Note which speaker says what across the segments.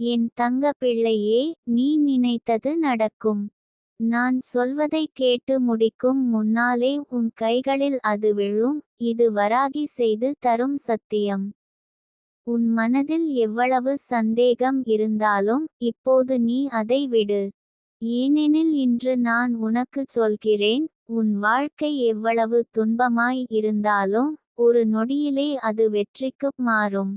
Speaker 1: என் தங்க பிள்ளையே நீ நினைத்தது நடக்கும். நான் சொல்வதை கேட்டு முடிக்கும் முன்னாலே உன் கைகளில் அது விழும் இது வராகி செய்து தரும் சத்தியம். உன் மனதில் எவ்வளவு சந்தேகம் இருந்தாலும் இப்போது நீ அதை விடு. ஏனெனில் இன்று நான் உனக்கு சொல்கிறேன் உன் வாழ்க்கை எவ்வளவு துன்பமாய் இருந்தாலும் ஒரு நொடியிலே அது வெற்றிக்கு மாறும்.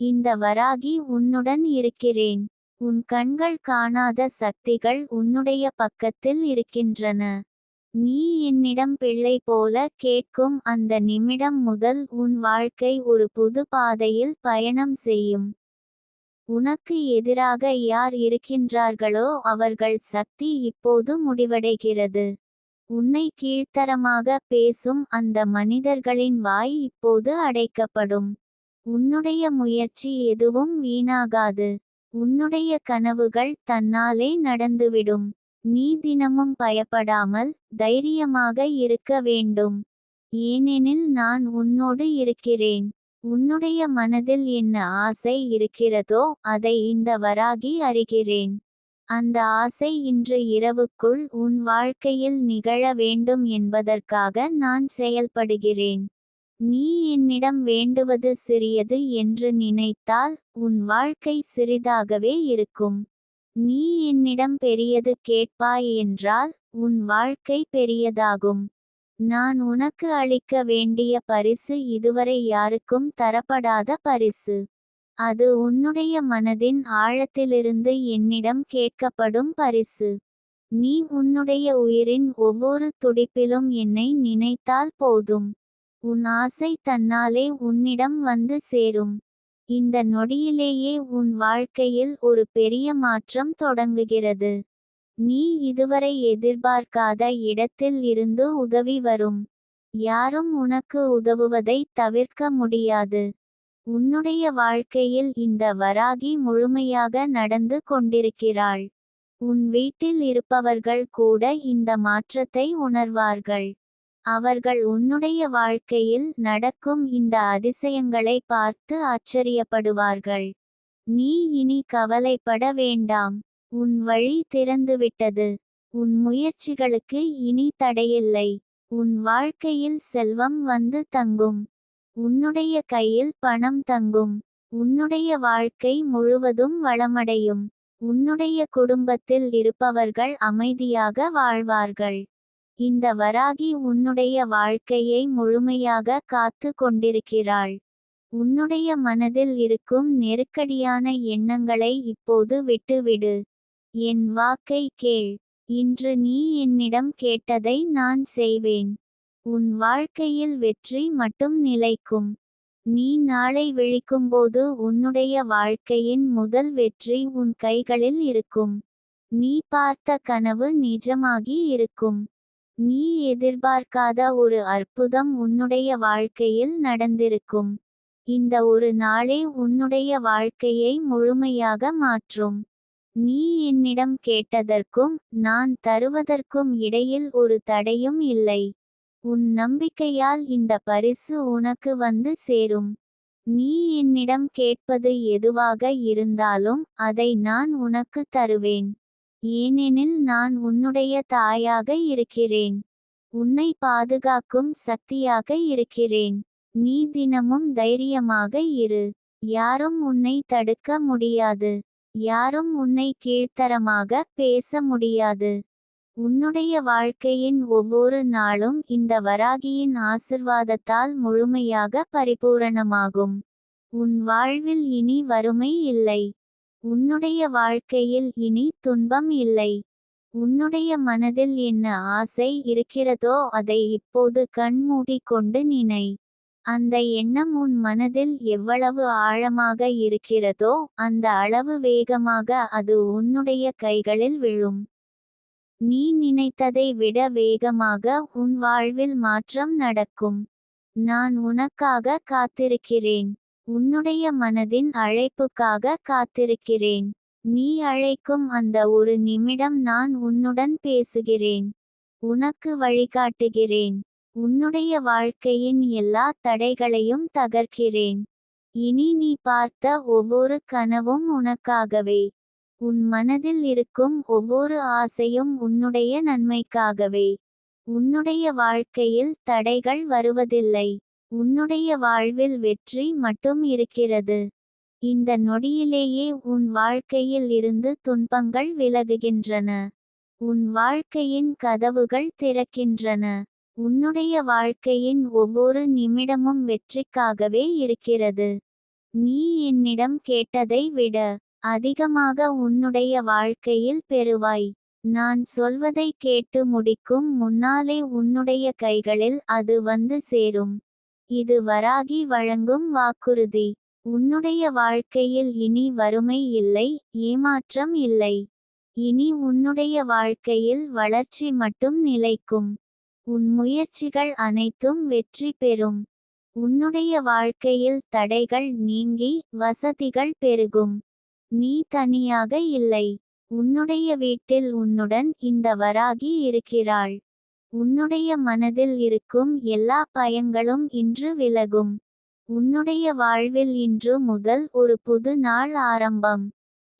Speaker 1: இந்த வராகி உன்னுடன் இருக்கிறேன். உன் கண்கள் காணாத சக்திகள் உன்னுடைய பக்கத்தில் இருக்கின்றன. நீ என்னிடம் பிள்ளை போல கேட்கும் அந்த நிமிடம் முதல் உன் வாழ்க்கை ஒரு புது பாதையில் பயணம் செய்யும். உனக்கு எதிராக யார் இருக்கின்றார்களோ அவர்கள் சக்தி இப்போது முடிவடைகிறது. உன்னை கீழ்த்தரமாக பேசும் அந்த மனிதர்களின் வாய் இப்போது அடைக்கப்படும். உன்னுடைய முயற்சி எதுவும் வீணாகாது. உன்னுடைய கனவுகள் தன்னாலே நடந்துவிடும். நீ தினமும் பயப்படாமல் தைரியமாக இருக்க வேண்டும். ஏனெனில் நான் உன்னோடு இருக்கிறேன். உன்னுடைய மனதில் என்ன ஆசை இருக்கிறதோ அதை இந்த வராகி அறிகிறேன். அந்த ஆசை இன்று இரவுக்குள் உன் வாழ்க்கையில் நிகழ வேண்டும் என்பதற்காக நான் செயல்படுகிறேன். நீ என்னிடம் வேண்டுவது சிறியது என்று நினைத்தால் உன் வாழ்க்கை சிறிதாகவே இருக்கும். நீ என்னிடம் பெரியது கேட்பாய் என்றால் உன் வாழ்க்கை பெரியதாகும். நான் உனக்கு அளிக்க வேண்டிய பரிசு இதுவரை யாருக்கும் தரப்படாத பரிசு. அது உன்னுடைய மனதின் ஆழத்திலிருந்து என்னிடம் கேட்கப்படும் பரிசு. நீ உன்னுடைய உயிரின் ஒவ்வொரு துடிப்பிலும் என்னை நினைத்தால் போதும். உன் ஆசை தன்னாலே உன்னிடம் வந்து சேரும். இந்த நொடியிலேயே உன் வாழ்க்கையில் ஒரு பெரிய மாற்றம் தொடங்குகிறது. நீ இதுவரை எதிர்பார்க்காத இடத்தில் இருந்து உதவி வரும். யாரும் உனக்கு உதவுவதை தவிர்க்க முடியாது. உன்னுடைய வாழ்க்கையில் இந்த வராகி முழுமையாக நடந்து கொண்டிருக்கிறாள். உன் வீட்டில் இருப்பவர்கள் கூட இந்த மாற்றத்தை உணர்வார்கள். அவர்கள் உன்னுடைய வாழ்க்கையில் நடக்கும் இந்த அதிசயங்களை பார்த்து ஆச்சரியப்படுவார்கள். நீ இனி கவலைப்பட வேண்டாம். உன் வழி திறந்துவிட்டது. உன் முயற்சிகளுக்கு இனி தடையில்லை. உன் வாழ்க்கையில் செல்வம் வந்து தங்கும். உன்னுடைய கையில் பணம் தங்கும். உன்னுடைய வாழ்க்கை முழுவதும் வளமடையும். உன்னுடைய குடும்பத்தில் இருப்பவர்கள் அமைதியாக வாழ்வார்கள். இந்த வராகி உன்னுடைய வாழ்க்கையை முழுமையாக காத்து கொண்டிருக்கிறாள். உன்னுடைய மனதில் இருக்கும் நெருக்கடியான எண்ணங்களை இப்போது விட்டுவிடு. என் வாக்கை கேள். இன்று நீ என்னிடம் கேட்டதை நான் செய்வேன். உன் வாழ்க்கையில் வெற்றி மட்டும் நிலைக்கும். நீ நாளை விழிக்கும்போது உன்னுடைய வாழ்க்கையின் முதல் வெற்றி உன் கைகளில் இருக்கும். நீ பார்த்த கனவு நிஜமாகி இருக்கும். நீ எதிர்பார்க்காத ஒரு அற்புதம் உன்னுடைய வாழ்க்கையில் நடந்திருக்கும். இந்த ஒரு நாளே உன்னுடைய வாழ்க்கையை முழுமையாக மாற்றும். நீ என்னிடம் கேட்டதற்கும் நான் தருவதற்கும் இடையில் ஒரு தடையும் இல்லை. உன் நம்பிக்கையால் இந்த பரிசு உனக்கு வந்து சேரும். நீ என்னிடம் கேட்பது எதுவாக இருந்தாலும் அதை நான் உனக்கு தருவேன். ஏனெனில் நான் உன்னுடைய தாயாக இருக்கிறேன். உன்னை பாதுகாக்கும் சக்தியாக இருக்கிறேன். நீ தினமும் தைரியமாக இரு. யாரும் உன்னை தடுக்க முடியாது. யாரும் உன்னை கீழ்த்தரமாக பேச முடியாது. உன்னுடைய வாழ்க்கையின் ஒவ்வொரு நாளும் இந்த வராகியின் ஆசிர்வாதத்தால் முழுமையாக பரிபூரணமாகும். உன் வாழ்வில் இனி வறுமை இல்லை. உன்னுடைய வாழ்க்கையில் இனி துன்பம் இல்லை. உன்னுடைய மனதில் என்ன ஆசை இருக்கிறதோ அதை இப்போது கண் மூடிக்கொண்டு நினை. அந்த எண்ணம் உன் மனதில் எவ்வளவு ஆழமாக இருக்கிறதோ அந்த அளவு வேகமாக அது உன்னுடைய கைகளில் விழும். நீ நினைத்ததை விட வேகமாக உன் வாழ்வில் மாற்றம் நடக்கும். நான் உனக்காக காத்திருக்கிறேன். உன்னுடைய மனதின் அழைப்புக்காக காத்திருக்கிறேன். நீ அழைக்கும் அந்த ஒரு நிமிடம் நான் உன்னுடன் பேசுகிறேன். உனக்கு வழிகாட்டுகிறேன். உன்னுடைய வாழ்க்கையின் எல்லா தடைகளையும் தகர்க்கிறேன். இனி நீ பார்த்த ஒவ்வொரு கனவும் உனக்காகவே. உன் மனதில் இருக்கும் ஒவ்வொரு ஆசையும் உன்னுடைய நன்மைக்காகவே. உன்னுடைய வாழ்க்கையில் தடைகள் வருவதில்லை. உன்னுடைய வாழ்வில் வெற்றி மட்டும் இருக்கிறது. இந்த நொடியிலேயே உன் வாழ்க்கையில் இருந்து துன்பங்கள் விலகுகின்றன. உன் வாழ்க்கையின் கதவுகள் திறக்கின்றன. உன்னுடைய வாழ்க்கையின் ஒவ்வொரு நிமிடமும் வெற்றிக்காகவே இருக்கிறது. நீ என்னிடம் கேட்டதை விட அதிகமாக உன்னுடைய வாழ்க்கையில் பெறுவாய். நான் சொல்வதை கேட்டு முடிக்கும் முன்னாலே உன்னுடைய கைகளில் அது வந்து சேரும். இது வராகி வழங்கும் வாக்குறுதி. உன்னுடைய வாழ்க்கையில் இனி வறுமை இல்லை ஏமாற்றம் இல்லை. இனி உன்னுடைய வாழ்க்கையில் வளர்ச்சி மட்டும் நிலைக்கும். உன் முயற்சிகள் அனைத்தும் வெற்றி பெறும். உன்னுடைய வாழ்க்கையில் தடைகள் நீங்கி வசதிகள் பெருகும். நீ தனியாக இல்லை. உன்னுடைய வீட்டில் உன்னுடன் இந்த வராகி இருக்கிறாள். உன்னுடைய மனதில் இருக்கும் எல்லா பயங்களும் இன்று விலகும். உன்னுடைய வாழ்வில் இன்று முதல் ஒரு புது நாள் ஆரம்பம்.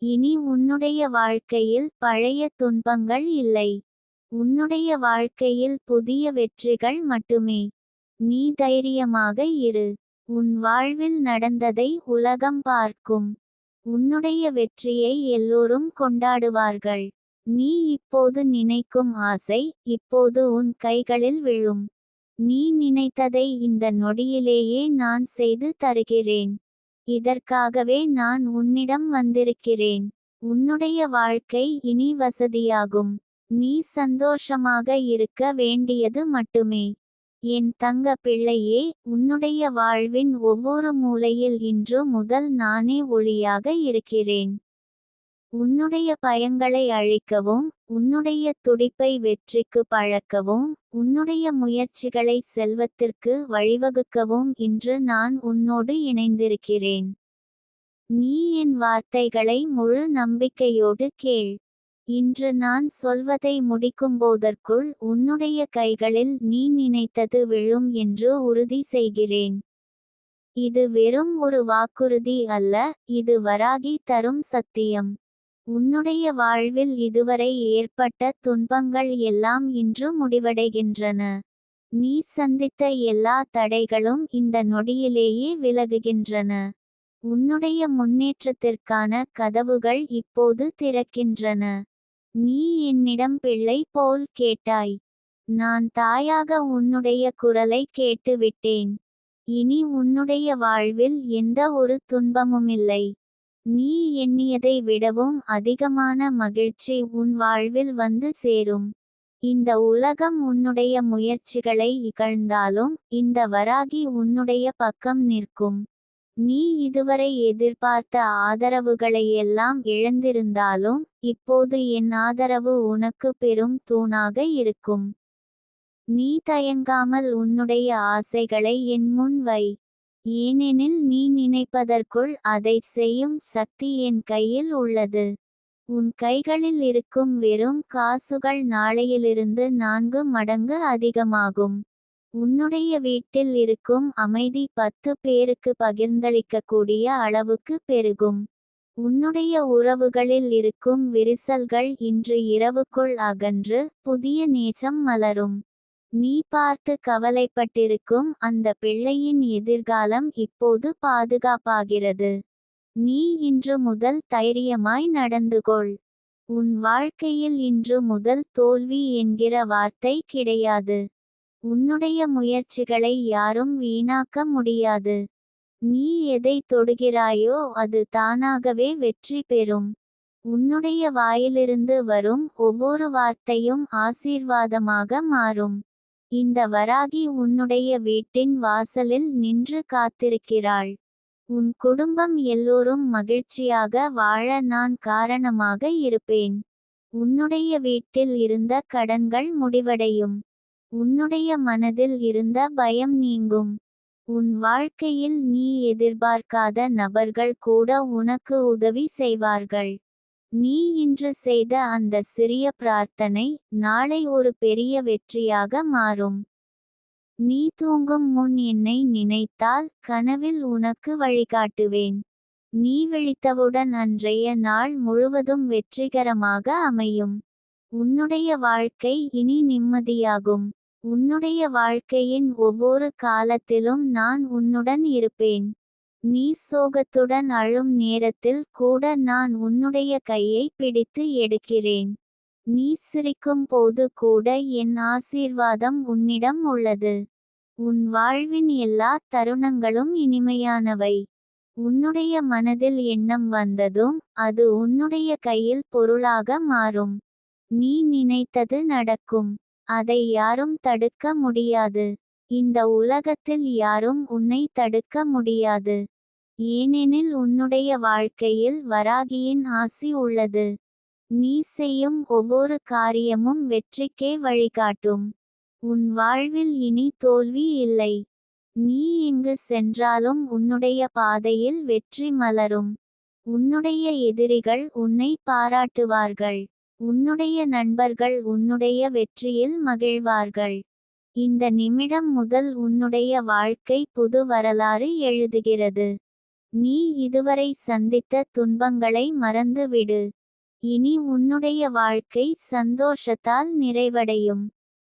Speaker 1: இனி உன்னுடைய வாழ்க்கையில் பழைய துன்பங்கள் இல்லை. உன்னுடைய வாழ்க்கையில் புதிய வெற்றிகள் மட்டுமே. நீ தைரியமாக இரு. உன் வாழ்வில் நடந்ததை உலகம் பார்க்கும். உன்னுடைய வெற்றியை எல்லோரும் கொண்டாடுவார்கள். நீ இப்போது நினைக்கும் ஆசை இப்போது உன் கைகளில் விழும். நீ நினைத்ததை இந்த நொடியிலேயே நான் செய்து தருகிறேன். இதற்காகவே நான் உன்னிடம் வந்திருக்கிறேன். உன்னுடைய வாழ்க்கை இனி வசதியாகும். நீ சந்தோஷமாக இருக்க வேண்டியது மட்டுமே. என் தங்க பிள்ளையே உன்னுடைய வாழ்வின் ஒவ்வொரு மூலையில் இன்று முதல் நானே ஒளியாக இருக்கிறேன். உன்னுடைய பயங்களை அழிக்கவும் உன்னுடைய துடிப்பை வெற்றிக்கு பழக்கவும் உன்னுடைய முயற்சிகளை செல்வத்திற்கு வழிவகுக்கவும் இன்று நான் உன்னோடு இணைந்திருக்கிறேன். நீ என் வார்த்தைகளை முழு நம்பிக்கையோடு கேள். இன்று நான் சொல்வதை முடிக்கும்போதற்குள் உன்னுடைய கைகளில் நீ நினைத்தது விழும் என்று உறுதி செய்கிறேன். இது வெறும் ஒரு வாக்குறுதி அல்ல இது வராகி தரும் சத்தியம். உன்னுடைய வாழ்வில் இதுவரை ஏற்பட்ட துன்பங்கள் எல்லாம் இன்று முடிவடைகின்றன. நீ சந்தித்த எல்லா தடைகளும் இந்த நொடியிலேயே விலகுகின்றன. உன்னுடைய முன்னேற்றத்திற்கான கதவுகள் இப்போது திறக்கின்றன. நீ என்னிடம் பிள்ளை போல் கேட்டாய். நான் தாயாக உன்னுடைய குரலை கேட்டுவிட்டேன். இனி உன்னுடைய வாழ்வில் எந்த ஒரு துன்பமுமில்லை. நீ எண்ணியதை விடவும் அதிகமான மகிழ்ச்சி உன் வாழ்வில் வந்து சேரும். இந்த உலகம் உன்னுடைய முயற்சிகளை இகழ்ந்தாலும் இந்த வராகி உன்னுடைய பக்கம் நிற்கும். நீ இதுவரை எதிர்பார்த்த ஆதரவுகளையெல்லாம் இழந்திருந்தாலும் இப்போது என் ஆதரவு உனக்கு பெரும் தூணாக இருக்கும். நீ தயங்காமல் உன்னுடைய ஆசைகளை என் முன் வை. ஏனெனில் நீ நினைப்பதற்குள் அதை செய்யும் சக்தி என் கையில் உள்ளது. உன் கைகளில் இருக்கும் வெறும் காசுகள் நாளையிலிருந்து நான்கு மடங்கு அதிகமாகும். உன்னுடைய வீட்டில் இருக்கும் அமைதி பத்து பேருக்கு பகிர்ந்தளிக்கக்கூடிய அளவுக்கு பெருகும். உன்னுடைய உறவுகளில் இருக்கும் விரிசல்கள் இன்று இரவுக்குள் அகன்று புதிய நேசம் மலரும். நீ பார்த்து கவலைப்பட்டிருக்கும் அந்த பிள்ளையின் எதிர்காலம் இப்போது பாதுகாப்பாகிறது. நீ இன்று முதல் தைரியமாய் நடந்து கொள் உன் வாழ்க்கையில் இன்று முதல் தோல்வி என்கிற வார்த்தை கிடையாது. உன்னுடைய முயற்சிகளை யாரும் வீணாக்க முடியாது. நீ எதை தொடுகிறாயோ அது தானாகவே வெற்றி பெறும். உன்னுடைய வாயிலிருந்து வரும் ஒவ்வொரு வார்த்தையும் ஆசீர்வாதமாக மாறும். இந்த வராகி உன்னுடைய வீட்டின் வாசலில் நின்று காத்திருக்கிறாள். உன் குடும்பம் எல்லோரும் மகிழ்ச்சியாக வாழ நான் காரணமாக இருப்பேன். உன்னுடைய வீட்டில் இருந்த கடன்கள் முடிவடையும். உன்னுடைய மனதில் இருந்த பயம் நீங்கும். உன் வாழ்க்கையில் நீ எதிர்பார்க்காத நபர்கள் கூட உனக்கு உதவி செய்வார்கள். நீ இன்று செய்த அந்த சிறிய பிரார்த்தனை நாளை ஒரு பெரிய வெற்றியாக மாறும். நீ தூங்கும் முன் என்னை நினைத்தால் கனவில் உனக்கு வழிகாட்டுவேன். நீ விழித்தவுடன் அன்றைய நாள் முழுவதும் வெற்றிகரமாக அமையும். உன்னுடைய வாழ்க்கை இனி நிம்மதியாகும். உன்னுடைய வாழ்க்கையின் ஒவ்வொரு காலத்திலும் நான் உன்னுடன் இருப்பேன். நீ சோகத்துடன் அழும் நேரத்தில் கூட நான் உன்னுடைய கையை பிடித்து எடுக்கிறேன். நீ சிரிக்கும் போது கூட என் ஆசீர்வாதம் உன்னிடம் உள்ளது. உன் வாழ்வின் எல்லா தருணங்களும் இனிமையானவை. உன்னுடைய மனதில் எண்ணம் வந்ததும் அது உன்னுடைய கையில் பொருளாக மாறும். நீ நினைத்தது நடக்கும். அதை யாரும் தடுக்க முடியாது. இந்த உலகத்தில் யாரும் உன்னை தடுக்க முடியாது. ஏனெனில் உன்னுடைய வாழ்க்கையில் வராகியின் ஆசி உள்ளது. நீ செய்யும் ஒவ்வொரு காரியமும் வெற்றிக்கே வழிகாட்டும். உன் வாழ்வில் இனி தோல்வி இல்லை. நீ எங்கு சென்றாலும் உன்னுடைய பாதையில் வெற்றி மலரும். உன்னுடைய எதிரிகள் உன்னை பாராட்டுவார்கள். உன்னுடைய நண்பர்கள் உன்னுடைய வெற்றியில் மகிழ்வார்கள். இந்த நிமிடம் முதல் உன்னுடைய வாழ்க்கை புது வரலாறு எழுதுகிறது. நீ இதுவரை சந்தித்த துன்பங்களை மறந்துவிடு. இனி உன்னுடைய வாழ்க்கை சந்தோஷத்தால் நிறைவடையும்.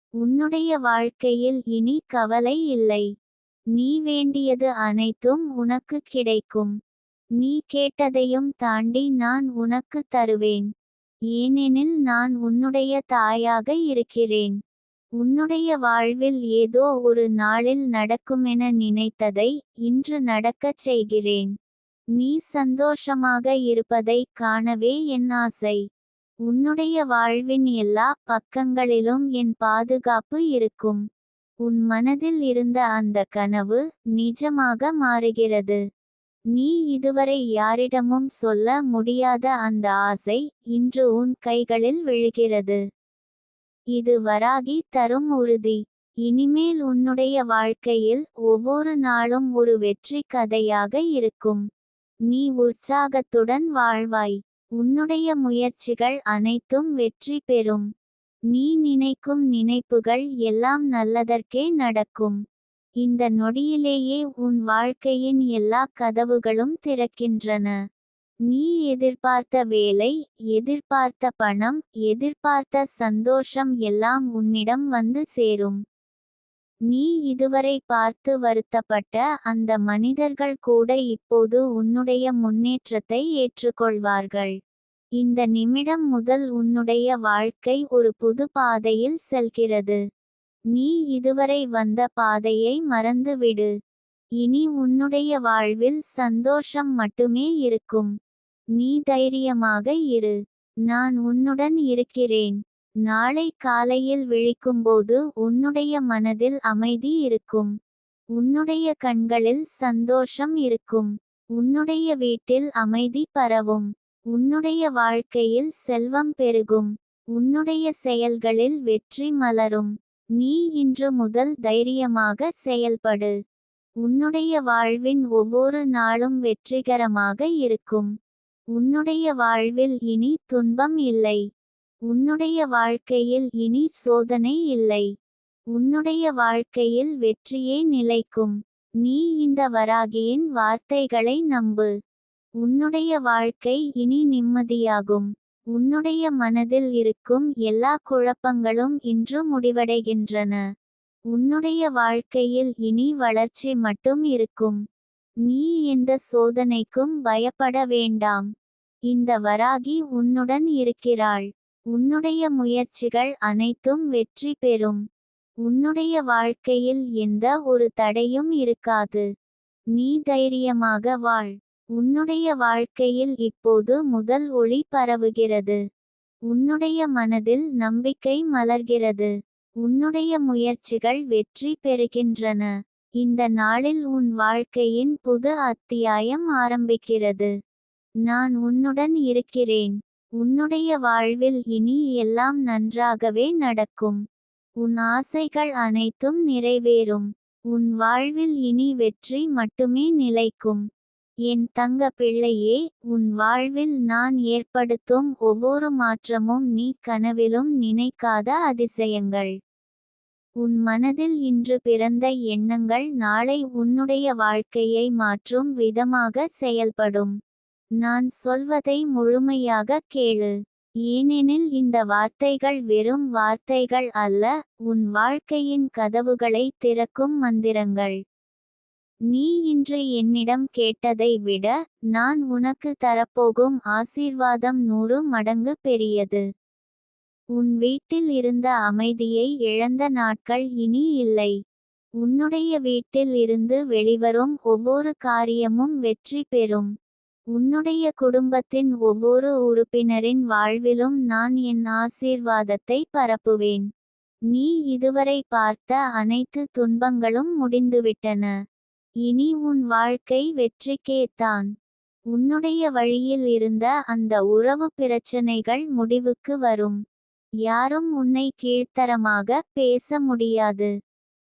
Speaker 1: உன்னுடைய வாழ்க்கையில் இனி கவலை இல்லை. நீ வேண்டியது அனைத்தும் உனக்கு கிடைக்கும். நீ கேட்டதையும் தாண்டி நான் உனக்கு தருவேன். ஏனெனில் நான் உன்னுடைய தாயாக இருக்கிறேன். உன்னுடைய வாழ்வில் ஏதோ ஒரு நாளில் நடக்குமென நினைத்ததை இன்று நடக்கச் செய்கிறேன். நீ சந்தோஷமாக இருப்பதை காணவே என் ஆசை. உன்னுடைய வாழ்வின் எல்லா பக்கங்களிலும் என் பாதுகாப்பு இருக்கும். உன் மனதில் இருந்த அந்த கனவு நிஜமாக மாறுகிறது. நீ இதுவரை யாரிடமும் சொல்ல முடியாத அந்த ஆசை இன்று உன் கைகளில் விழுகிறது. இது வராகி தரும் உறுதி. இனிமேல் உன்னுடைய வாழ்க்கையில் ஒவ்வொரு நாளும் ஒரு வெற்றி கதையாக இருக்கும். நீ உற்சாகத்துடன் வாழ்வாய். உன்னுடைய முயற்சிகள் அனைத்தும் வெற்றி பெறும். நீ நினைக்கும் நினைப்புகள் எல்லாம் நல்லதற்கே நடக்கும். இந்த நொடியிலேயே உன் வாழ்க்கையின் எல்லா கதவுகளும் திறக்கின்றன. நீ எதிர்பார்த்த வேலை எதிர்பார்த்த பணம் எதிர்பார்த்த சந்தோஷம் எல்லாம் உன்னிடம் வந்து சேரும். நீ இதுவரை பார்த்து வருத்தப்பட்ட அந்த மனிதர்கள் கூட இப்போது உன்னுடைய முன்னேற்றத்தை ஏற்றுக்கொள்வார்கள். இந்த நிமிடம் முதல் உன்னுடைய வாழ்க்கை ஒரு புது பாதையில் செல்கிறது. நீ இதுவரை வந்த பாதையை மறந்துவிடு. இனி உன்னுடைய வாழ்வில் சந்தோஷம் மட்டுமே இருக்கும். நீ தைரியமாக இரு. நான் உன்னுடன் இருக்கிறேன். நாளை காலையில் விழிக்கும்போது உன்னுடைய மனதில் அமைதி இருக்கும். உன்னுடைய கண்களில் சந்தோஷம் இருக்கும். உன்னுடைய வீட்டில் அமைதி பரவும். உன்னுடைய வாழ்க்கையில் செல்வம் பெருகும். உன்னுடைய செயல்களில் வெற்றி மலரும். நீ இன்று முதல் தைரியமாக செயல்படு. உன்னுடைய வாழ்வின் ஒவ்வொரு நாளும் வெற்றிகரமாக இருக்கும். உன்னுடைய வாழ்வில் இனி துன்பம் இல்லை. உன்னுடைய வாழ்க்கையில் இனி சோதனை இல்லை. உன்னுடைய வாழ்க்கையில் வெற்றியே நிலைக்கும். நீ இந்த வராகியின் வார்த்தைகளை நம்பு. உன்னுடைய வாழ்க்கை இனி நிம்மதியாகும். உன்னுடைய மனதில் இருக்கும் எல்லா குழப்பங்களும் இன்று முடிவடைகின்றன. உன்னுடைய வாழ்க்கையில் இனி வளர்ச்சி மட்டும் இருக்கும். நீ எந்த சோதனைக்கும் பயப்பட வேண்டாம். இந்த வராகி உன்னுடன் இருக்கிறாள். உன்னுடைய முயற்சிகள் அனைத்தும் வெற்றி பெறும். உன்னுடைய வாழ்க்கையில் எந்த ஒரு தடையும் இருக்காது. நீ தைரியமாக வாழ். உன்னுடைய வாழ்க்கையில் இப்போது முதல் ஒளி பரவுகிறது. உன்னுடைய மனதில் நம்பிக்கை மலர்கிறது. உன்னுடைய முயற்சிகள் வெற்றி பெறுகின்றன. இந்த நாளில் உன் வாழ்க்கையின் புது அத்தியாயம் ஆரம்பிக்கிறது. நான் உன்னுடன் இருக்கிறேன். உன்னுடைய வாழ்வில் இனி எல்லாம் நன்றாகவே நடக்கும். உன் ஆசைகள் அனைத்தும் நிறைவேறும். உன் வாழ்வில் இனி வெற்றி மட்டுமே நிலைக்கும். என் தங்க பிள்ளையே உன் வாழ்வில் நான் ஏற்படுத்தும் ஒவ்வொரு மாற்றமும் நீ கனவிலும் நினைக்காத அதிசயங்கள். உன் மனதில் இன்று பிறந்த எண்ணங்கள் நாளை உன்னுடைய வாழ்க்கையை மாற்றும் விதமாக செயல்படும். நான் சொல்வதை முழுமையாக கேளு. ஏனெனில் இந்த வார்த்தைகள் வெறும் வார்த்தைகள் அல்ல உன் வாழ்க்கையின் கதவுகளை திறக்கும் மந்திரங்கள். நீ இன்று என்னிடம் கேட்டதை விட நான் உனக்கு தரப்போகும் ஆசீர்வாதம் நூறு மடங்கு பெரியது. உன் வீட்டில் இருந்த அமைதியை இழந்த நாட்கள் இனி இல்லை. உன்னுடைய வீட்டில் இருந்து வெளிவரும் ஒவ்வொரு காரியமும் வெற்றி பெறும். உன்னுடைய குடும்பத்தின் ஒவ்வொரு உறுப்பினரின் வாழ்விலும் நான் என் ஆசீர்வாதத்தை பரப்புவேன். நீ இதுவரை பார்த்த அனைத்து துன்பங்களும் முடிந்துவிட்டன. இனி உன் வாழ்க்கை வெற்றிக்கேத்தான். உன்னுடைய வழியில் இருந்த அந்த உறவு பிரச்சனைகள் முடிவுக்கு வரும். யாரும் உன்னை கீழ்த்தரமாக பேச முடியாது.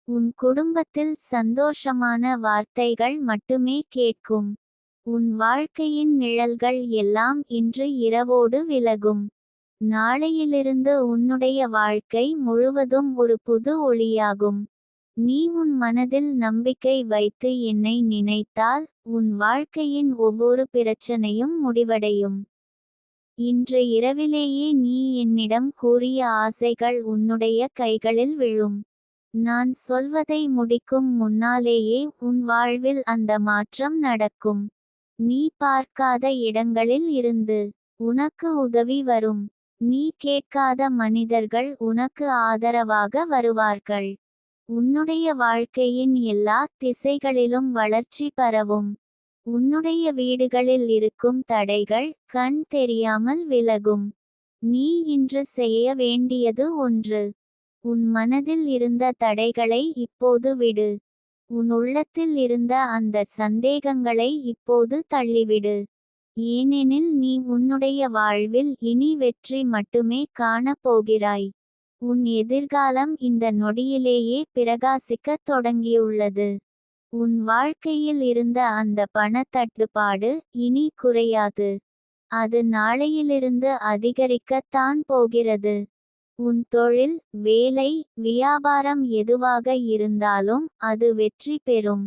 Speaker 1: உன் குடும்பத்தில் சந்தோஷமான வார்த்தைகள் மட்டுமே கேட்கும். உன் வாழ்க்கையின் நிழல்கள் எல்லாம் இன்று இரவோடு விலகும். நாளையிலிருந்து உன்னுடைய வாழ்க்கை முழுவதும் ஒரு புது ஒளியாகும். நீ உன் மனதில் நம்பிக்கை வைத்து என்னை நினைத்தால் உன் வாழ்க்கையின் ஒவ்வொரு பிரச்சனையும் முடிவடையும். இன்று இரவிலேயே நீ என்னிடம் கூறிய ஆசைகள் உன்னுடைய கைகளில் விழும். நான் சொல்வதை முடிக்கும் முன்னாலேயே உன் வாழ்வில் அந்த மாற்றம் நடக்கும். நீ பார்க்காத இடங்களில் இருந்து உனக்கு உதவி வரும். நீ கேட்காத மனிதர்கள் உனக்கு ஆதரவாக வருவார்கள். உன்னுடைய வாழ்க்கையின் எல்லா திசைகளிலும் வளர்ச்சி பரவும் உன்னுடைய வீடுகளில் இருக்கும் தடைகள் கண் தெரியாமல் விலகும். நீ இன்று செய்ய வேண்டியது ஒன்று. உன் மனதில் இருந்த தடைகளை இப்போது விடு. உன் உள்ளத்தில் இருந்த அந்த சந்தேகங்களை இப்போது தள்ளிவிடு. ஏனெனில் நீ உன்னுடைய வாழ்வில் இனி வெற்றி மட்டுமே காணப் போகிறாய். உன் எதிர்காலம் இந்த நொடியிலேயே பிரகாசிக்கத் தொடங்கியுள்ளது. உன் வாழ்க்கையில் இருந்த அந்த பணத்தட்டுப்பாடு இனி குறையாது. அது நாளையிலிருந்து அதிகரிக்கத்தான் போகிறது. உன் தொழில் வேலை வியாபாரம் எதுவாக இருந்தாலும் அது வெற்றி பெறும்.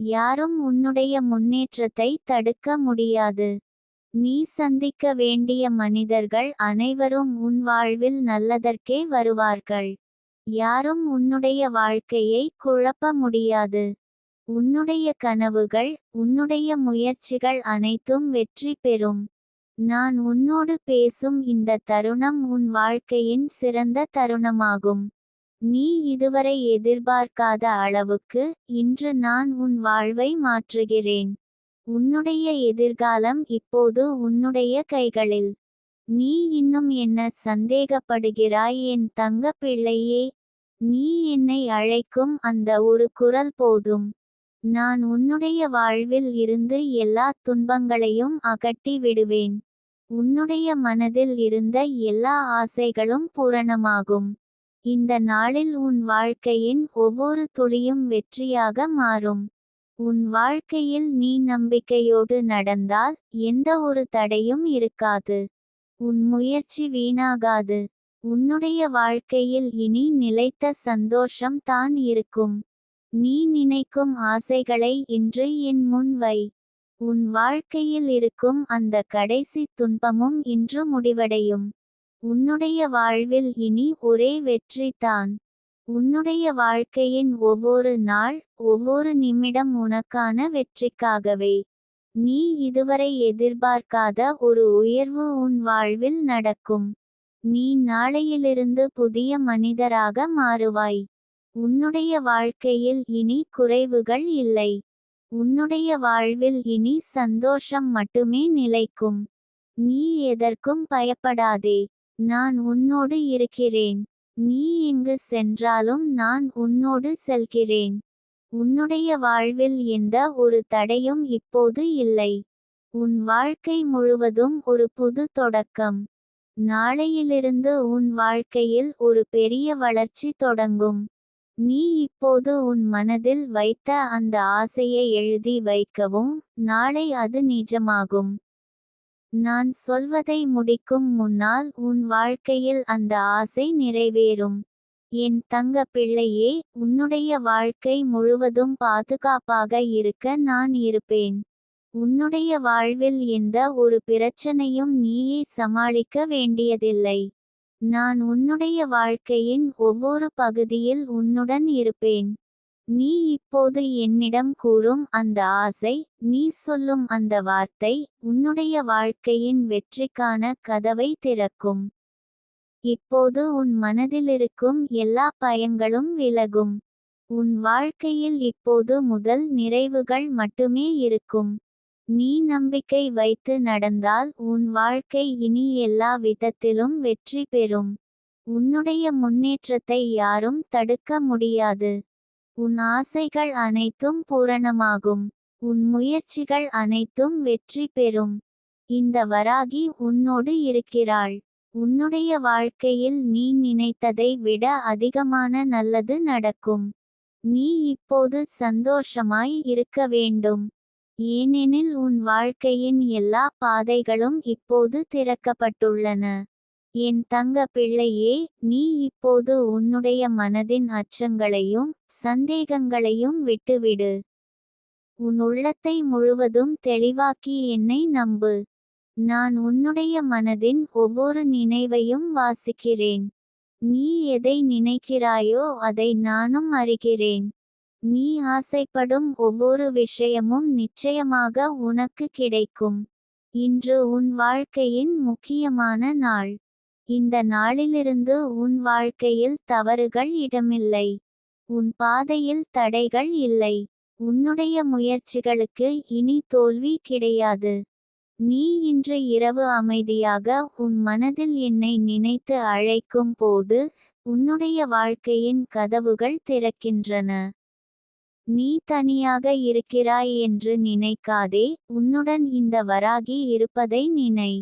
Speaker 1: யாரும் உன்னுடைய முன்னேற்றத்தை தடுக்க முடியாது. நீ சந்திக்க வேண்டிய மனிதர்கள் அனைவரும் உன் வாழ்வில் நல்லதற்கே வருவார்கள். யாரும் உன்னுடைய வாழ்க்கையை குழப்ப முடியாது. உன்னுடைய கனவுகள் உன்னுடைய முயற்சிகள் அனைத்தும் வெற்றி பெறும். நான் உன்னோடு பேசும் இந்த தருணம் உன் வாழ்க்கையின் சிறந்த தருணமாகும். நீ இதுவரை எதிர்பார்க்காத அளவுக்கு இன்று நான் உன் வாழ்வை மாற்றுகிறேன். உன்னுடைய எதிர்காலம் இப்போது உன்னுடைய கைகளில். நீ இன்னும் என்ன சந்தேகப்படுகிறாய்? என் தங்க பிள்ளையே நீ என்னை அழைக்கும் அந்த ஒரு குரல் போதும். நான் உன்னுடைய வாழ்வில் இருந்து எல்லா துன்பங்களையும் அகட்டி விடுவேன். உன்னுடைய மனதில் இருந்த எல்லா ஆசைகளும் பூரணமாகும். இந்த நாளில் உன் வாழ்க்கையின் ஒவ்வொரு துளியும் வெற்றியாக மாறும். உன் வாழ்க்கையில் நீ நம்பிக்கையோடு நடந்தால் எந்த ஒரு தடையும் இருக்காது. உன் முயற்சி வீணாகாது. உன்னுடைய வாழ்க்கையில் இனி நிலைத்த சந்தோஷம் தான் இருக்கும். நீ நினைக்கும் ஆசைகளை இன்று என் முன் வை. உன் வாழ்க்கையில் இருக்கும் அந்த கடைசி துன்பமும் இன்று முடிவடையும். உன்னுடைய வாழ்வில் இனி ஒரே வெற்றி தான். உன்னுடைய வாழ்க்கையின் ஒவ்வொரு நாள் ஒவ்வொரு நிமிடம் உனக்கான வெற்றிக்காகவே. நீ இதுவரை எதிர்பார்க்காத ஒரு உயர்வு உன் வாழ்வில் நடக்கும். நீ நாளையிலிருந்து புதிய மனிதராக மாறுவாய். உன்னுடைய வாழ்க்கையில் இனி குறைவுகள் இல்லை. உன்னுடைய வாழ்வில் இனி சந்தோஷம் மட்டுமே நிலைக்கும். நீ எதற்கும் பயப்படாதே. நான் உன்னோடு இருக்கிறேன். நீ எங்கு சென்றாலும் நான் உன்னோடு செல்கிறேன். உன்னுடைய வாழ்வில் எந்த ஒரு தடையும் இப்போது இல்லை. உன் வாழ்க்கை முழுவதும் ஒரு புது தொடக்கம். நாளையிலிருந்து உன் வாழ்க்கையில் ஒரு பெரிய வளர்ச்சி தொடங்கும். நீ இப்போது உன் மனதில் வைத்த அந்த ஆசையை எழுதி வைக்கவும் நாளை அது நிஜமாகும். நான் சொல்வதை முடிக்கும் முன்னால் உன் வாழ்க்கையில் அந்த ஆசை நிறைவேறும். என் தங்க பிள்ளையே உன்னுடைய வாழ்க்கை முழுவதும் பாதுகாப்பாக இருக்க நான் இருப்பேன். உன்னுடைய வாழ்வில் எந்த ஒரு பிரச்சனையும் நீயே சமாளிக்க வேண்டியதில்லை. நான் உன்னுடைய வாழ்க்கையின் ஒவ்வொரு பகுதியில் உன்னுடன் இருப்பேன். நீ இப்போது என்னிடம் கூறும் அந்த ஆசை நீ சொல்லும் அந்த வார்த்தை உன்னுடைய வாழ்க்கையின் வெற்றிக்கான கதவை திறக்கும். இப்போது உன் மனதிலிருக்கும் எல்லா பயங்களும் விலகும். உன் வாழ்க்கையில் இப்போது முதல் நிறைவுகள் மட்டுமே இருக்கும். நீ நம்பிக்கை வைத்து நடந்தால் உன் வாழ்க்கை இனி எல்லா விதத்திலும் வெற்றி பெறும். உன்னுடைய முன்னேற்றத்தை யாரும் தடுக்க முடியாது. உன் ஆசைகள் அனைத்தும் பூரணமாகும். உன் முயற்சிகள் அனைத்தும் வெற்றி பெறும். இந்த வராகி உன்னோடு இருக்கிறாள். உன்னுடைய வாழ்க்கையில் நீ நினைத்ததை விட அதிகமான நல்லது நடக்கும். நீ இப்போது சந்தோஷமாய் இருக்க வேண்டும். ஏனெனில் உன் வாழ்க்கையின் எல்லா பாதைகளும் இப்போது திறக்கப்பட்டுள்ளன. என் தங்க பிள்ளையே நீ இப்போது உன்னுடைய மனதின் அச்சங்களையும் சந்தேகங்களையும் விட்டுவிடு. உன் உள்ளத்தை முழுவதும் தெளிவாக்கி என்னை நம்பு. நான் உன்னுடைய மனதின் ஒவ்வொரு நினைவையும் வாசிக்கிறேன். நீ எதை நினைக்கிறாயோ அதை நானும் அறிகிறேன். நீ ஆசைப்படும் ஒவ்வொரு விஷயமும் நிச்சயமாக உனக்கு கிடைக்கும். இன்று உன் வாழ்க்கையின் முக்கியமான நாள். இந்த நாளிலிருந்து உன் வாழ்க்கையில் தவறுகள் இடமில்லை. உன் பாதையில் தடைகள் இல்லை. உன்னுடைய முயற்சிகளுக்கு இனி தோல்வி கிடையாது. நீ இன்று இரவு அமைதியாக உன் மனதில் என்னை நினைத்து அழைக்கும் போது உன்னுடைய வாழ்க்கையின் கதவுகள் திறக்கின்றன. நீ தனியாக இருக்கிறாய் என்று நினைக்காதே உன்னுடன் இந்த வராகி இருப்பதை நினை.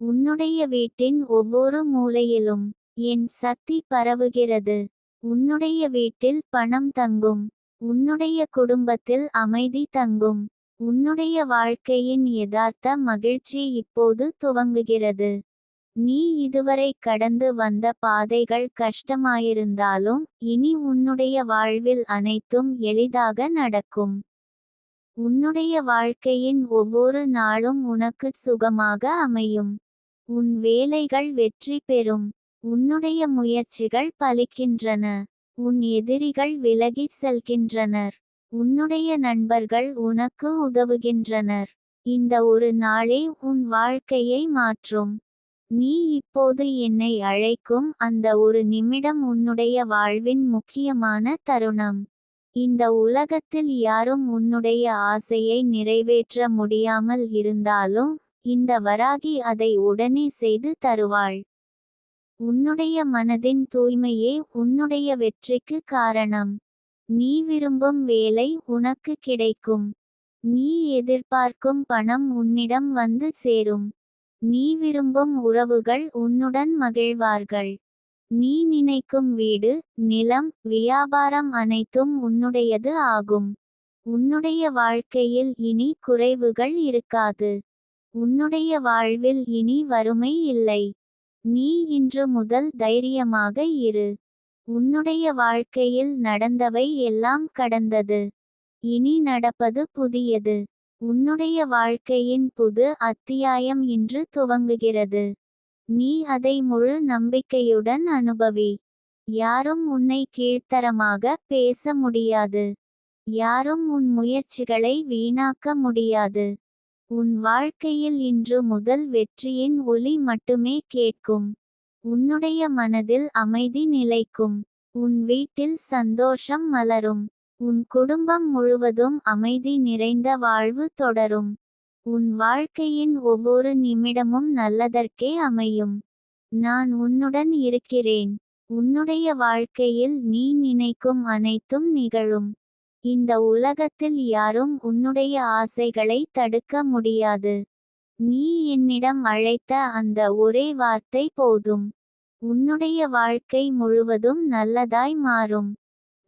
Speaker 1: உன்னுடைய வீட்டின் ஒவ்வொரு மூலையிலும் என் சக்தி பரவுகிறது. உன்னுடைய வீட்டில் பணம் தங்கும். உன்னுடைய குடும்பத்தில் அமைதி தங்கும். உன்னுடைய வாழ்க்கையின் யதார்த்த மகிழ்ச்சி இப்போது துவங்குகிறது. நீ இதுவரை கடந்து வந்த பாதைகள் கஷ்டமாயிருந்தாலும் இனி உன்னுடைய வாழ்வில் அனைத்தும் எளிதாக நடக்கும். உன்னுடைய வாழ்க்கையின் ஒவ்வொரு நாளும் உனக்கு சுகமாக அமையும். உன் வேலைகள் வெற்றி பெறும். உன்னுடைய முயற்சிகள் பலிக்கின்றன. உன் எதிரிகள் விலகிச் செல்கின்றனர். உன்னுடைய நண்பர்கள் உனக்கு உதவுகின்றனர். இந்த ஒரு நாளே உன் வாழ்க்கையை மாற்றும். நீ இப்போது என்னை அழைக்கும் அந்த ஒரு நிமிடம் உன்னுடைய வாழ்வின் முக்கியமான தருணம். இந்த உலகத்தில் யாரும் உன்னுடைய ஆசையை நிறைவேற்ற முடியாமல் இருந்தாலும் இந்த வராகி அதை உடனே செய்து தருவாள். உன்னுடைய மனதின் தூய்மையே உன்னுடைய வெற்றிக்கு காரணம். நீ விரும்பும் வேலை உனக்கு கிடைக்கும். நீ எதிர்பார்க்கும் பணம் உன்னிடம் வந்து சேரும். நீ விரும்பும் உறவுகள் உன்னுடன் மகிழ்வார்கள். நீ நினைக்கும் வீடு நிலம் வியாபாரம் அனைத்தும் உன்னுடையது ஆகும். உன்னுடைய வாழ்க்கையில் இனி குறைவுகள் இருக்காது. உன்னுடைய வாழ்வில் இனி வறுமை இல்லை. நீ இன்று முதல் தைரியமாக இரு. உன்னுடைய வாழ்க்கையில் நடந்தவை எல்லாம் கடந்தது. இனி நடப்பது புதியது. உன்னுடைய வாழ்க்கையின் புது அத்தியாயம் இன்று துவங்குகிறது. நீ அதை முழு நம்பிக்கையுடன் அனுபவி. யாரும் உன்னை கீழ்த்தரமாக பேச முடியாது. யாரும் உன் முயற்சிகளை வீணாக்க முடியாது. உன் வாழ்க்கையில் இன்று முதல் வெற்றியின் ஒலி மட்டுமே கேட்கும். உன்னுடைய மனதில் அமைதி நிலைக்கும். உன் வீட்டில் சந்தோஷம் மலரும். உன் குடும்பம் முழுவதும் அமைதி நிறைந்த வாழ்வு தொடரும். உன் வாழ்க்கையின் ஒவ்வொரு நிமிடமும் நல்லதற்கே அமையும். நான் உன்னுடன் இருக்கிறேன். உன்னுடைய வாழ்க்கையில் நீ நினைக்கும் அனைத்தும் நிகழும். இந்த உலகத்தில் யாரும் உன்னுடைய ஆசைகளை தடுக்க முடியாது. நீ என்னிடம் அழைத்த அந்த ஒரே வார்த்தை போதும். உன்னுடைய வாழ்க்கை முழுவதும் நல்லதாய் மாறும்.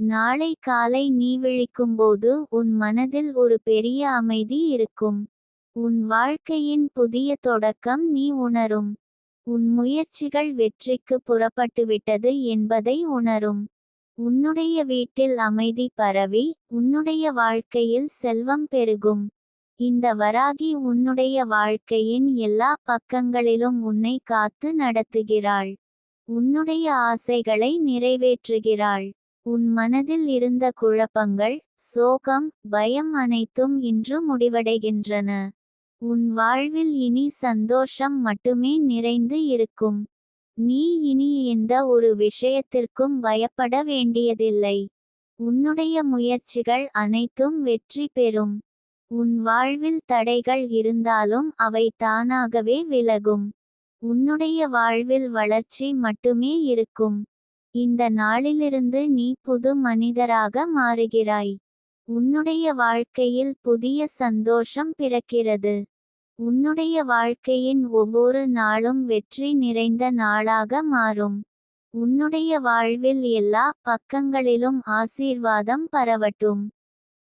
Speaker 1: நாளை காலை நீ விழிக்கும்போது உன் மனதில் ஒரு பெரிய அமைதி இருக்கும். உன் வாழ்க்கையின் புதிய தொடக்கம் நீ உணரும். உன் முயற்சிகள் வெற்றிக்கு புறப்பட்டுவிட்டது என்பதை உணரும். உன்னுடைய வீட்டில் அமைதி பரவி உன்னுடைய வாழ்க்கையில் செல்வம் பெருகும். இந்த வராகி உன்னுடைய வாழ்க்கையின் எல்லா பக்கங்களிலும் உன்னை காத்து நடத்துகிறாள். உன்னுடைய ஆசைகளை நிறைவேற்றுகிறாள். உன் மனதில் இருந்த குழப்பங்கள் சோகம் பயம் அனைத்தும் இன்று முடிவடைகின்றன. உன் வாழ்வில் இனி சந்தோஷம் மட்டுமே நிறைந்து இருக்கும். நீ இனி எந்த ஒரு விஷயத்திற்கும் பயப்பட வேண்டியதில்லை. உன்னுடைய முயற்சிகள் அனைத்தும் வெற்றி பெறும். உன் வாழ்வில் தடைகள் இருந்தாலும் அவை தானாகவே விலகும். உன்னுடைய வாழ்வில் வளர்ச்சி மட்டுமே இருக்கும். இந்த நாளிலிருந்து நீ புது மனிதராக மாறுகிறாய். உன்னுடைய வாழ்க்கையில் புதிய சந்தோஷம் பிறக்கிறது. உன்னுடைய வாழ்க்கையின் ஒவ்வொரு நாளும் வெற்றி நிறைந்த நாளாக மாறும். உன்னுடைய வாழ்வில் எல்லா பக்கங்களிலும் ஆசீர்வாதம் பரவட்டும்.